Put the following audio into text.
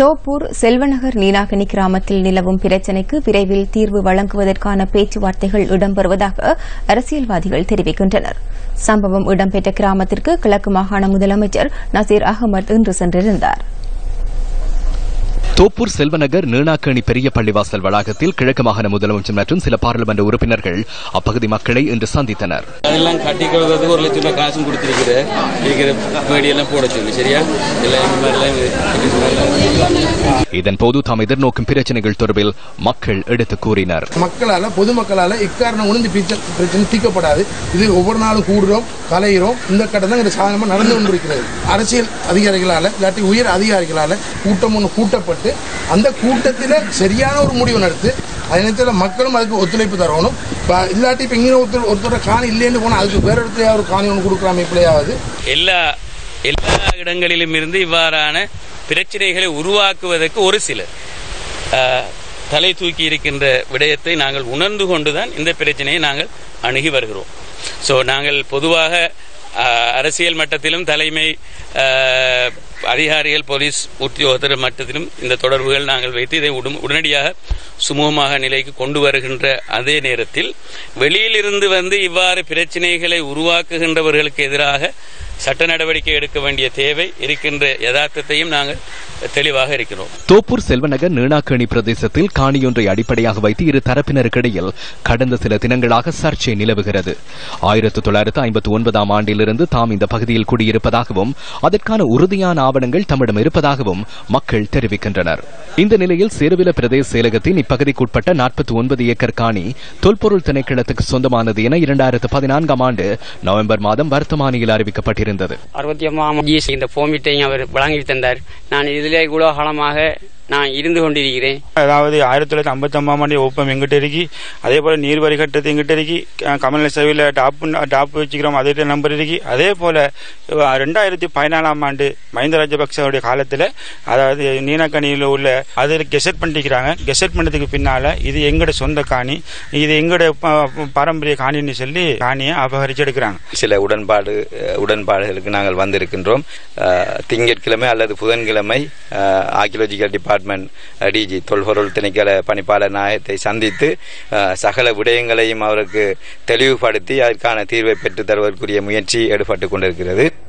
தோப்பூர் செல்வநகர் நீலாகனி கிராமத்தில் நிலவும் பிரச்சினைக்கு விரைவில் தீர்வு வழங்குவதற்கான பேச்சுவார்த்தைகள் இடம்பெறுவதாக அரசியல்வாதிகள் தெரிவிக்கின்றனர். சம்பவம் இடம்பெற்ற கிராமத்திற்கு கிழக்கு மாகாண முதலமைச்சர் நசீர் அகமது இன்று சென்றிருந்தார். தோப்பூர் செல்வநகர் நீனாக்கணி பெரிய பள்ளிவாசல் வளாகத்தில் கிழக்கு மாகாண முதலமைச்சர் மற்றும் சில பாராளுமன்ற உறுப்பினர்கள் அப்பகுதி மக்களை இன்று சந்தித்தனர். அதெல்லாம் கட்டி கொடுக்கறதுக்கு ஒரு லட்சம் ரூபாய் காசும் கொடுத்துருக்குற இருக்கிற வேடியெல்லாம் போட சொல்லி சரியா? மாதிரிலாம் இதன்போது தாம் எதிர்நோக்கும் பிரச்சனைகள் தொடர்பில் மக்கள் எடுத்து கூறினர். மக்களால பொதுமக்களால இக்காரணம் உணர்ந்து பிரச்சனை தீர்க்கப்படாது. இது ஒவ்வொரு நாளும் கூடுறோம் கலையிறோம். இந்த கட்டம் தான் இந்த சாதனமா நடந்து கொண்டிருக்கிறது. அரசியல் அதிகாரிகளால இல்லாட்டி உயர் அதிகாரிகளால கூட்டம் ஒன்று கூட்டப்பட்டு அந்த கூட்டத்தில் சரியான ஒரு முடிவு நடத்து அதே நேரத்தில் மக்களும் அதுக்கு ஒத்துழைப்பு தரணும். இப்போ இல்லாட்டி இப்போ இங்கே ஒருத்தர் ஒருத்தரோட காணி இல்லைன்னு போனால் அதுக்கு வேறு இடத்துல ஒரு காணி ஒன்று கொடுக்குற அமைப்பிலேயாவது எல்லா எல்லா இடங்களிலும் இருந்து இவ்வாறான பிரச்சனைகளை உருவாக்குவதற்கு ஒரு சிலர். ஆஹ், தலை தூக்கி இருக்கின்ற விடயத்தை நாங்கள் உணர்ந்து கொண்டுதான் இந்த பிரச்சனையை நாங்கள் அணுகி வருகிறோம். ஸோ நாங்கள் பொதுவாக அரசியல் மட்டத்திலும் தலைமை ஆஹ், அதிகாரிகள் போலீஸ் உத்தியோகத்தர் மட்டத்திலும் இந்த தொடர்புகள் நாங்கள் வைத்து இதை உடனடியாக சுமூகமாக நிலைக்கு கொண்டு வருகின்ற அதே நேரத்தில் வெளியிலிருந்து வந்து இவ்வாறு பிரச்சனைகளை உருவாக்குகின்றவர்களுக்கு எதிராக சட்ட நடவடிக்கை எடுக்க வேண்டிய தேவை இருக்கின்ற யதார்த்தத்தையும் நாங்கள் தெளிவாக இருக்கிறோம். தோப்பூர் செல்வநகர் நீனாக்கணி பிரதேசத்தில் காணியொன்றை அடிப்படையாக வைத்து இரு தரப்பினருக்கிடையில் கடந்த சில தினங்களாக சர்ச்சை நிலவுகிறது. ஆயிரத்து தொள்ளாயிரத்து ஐம்பத்தி ஒன்பதாம் ஆண்டிலிருந்து தாம் இந்த பகுதியில் குடியிருப்பதாகவும் அதற்கான உறுதியான ஆவணங்கள் தம்மிடம் இருப்பதாகவும் மக்கள் தெரிவிக்கின்றனர். இந்த நிலையில் சேருவில பிரதேச செயலகத்தின் இப்பகுதிக்குட்பட்ட நாற்பத்தி ஒன்பது ஏக்கர் காணி தொல்பொருள் திணைக்களத்துக்கு சொந்தமானது என இரண்டாயிரத்து பதினான்காம் ஆண்டு நவம்பர் மாதம் வர்த்தமானியில் அறிவிக்கப்பட்டிருந்தது. அறுபத்தி ஒன்பதாம் இந்த போமிட்டையும் அவர் வழங்கி தந்தார். நான் இதிலே இவ்வளோ நான் இருந்து கொண்டிருக்கிறேன். அதாவது ஆயிரத்தி தொள்ளாயிரத்தி ஐம்பத்தி ஒன்பதாம் ஆண்டு ஒப்பம் எங்கிட்ட இருக்கி. அதே போல நீர்வரி கட்டத்து எங்கிட்ட இருக்கி. அஹ் கமல சேவையில் டாப் டாப் வச்சுக்கிறோம். அதே நம்பர் இருக்கி. அதே போல ரெண்டாயிரத்தி பதினாலாம் ஆண்டு மஹிந்த ராஜபக்சவுடைய காலத்தில் அதாவது நீனக்கணியில் உள்ள அதில் கெசட் பண்ணிக்கிறாங்க. கெசட் பண்ணதுக்கு பின்னால இது எங்கட சொந்த காணி இது எங்கட ப- பாரம்பரிய காணின்னு சொல்லி காணியை அபகரிச்சு எடுக்கிறாங்க. சில உடன்பாடு உடன்பாடுகளுக்கு நாங்கள் வந்திருக்கின்றோம். திங்கட்கிழமை அல்லது புதன்கிழமை ஆர்கியலஜிக்கல் டிபார்ட்மெண்ட் டிஜி தொல்பொருள் திணைக்கள பணிப்பாளர் நாயகத்தை சந்தித்து சகல விடயங்களையும் அவருக்கு தெளிவுபடுத்தி அதற்கான தீர்வை பெற்றுத் தருவதற்குரிய முயற்சி எடுபட்டு கொண்டிருக்கிறது.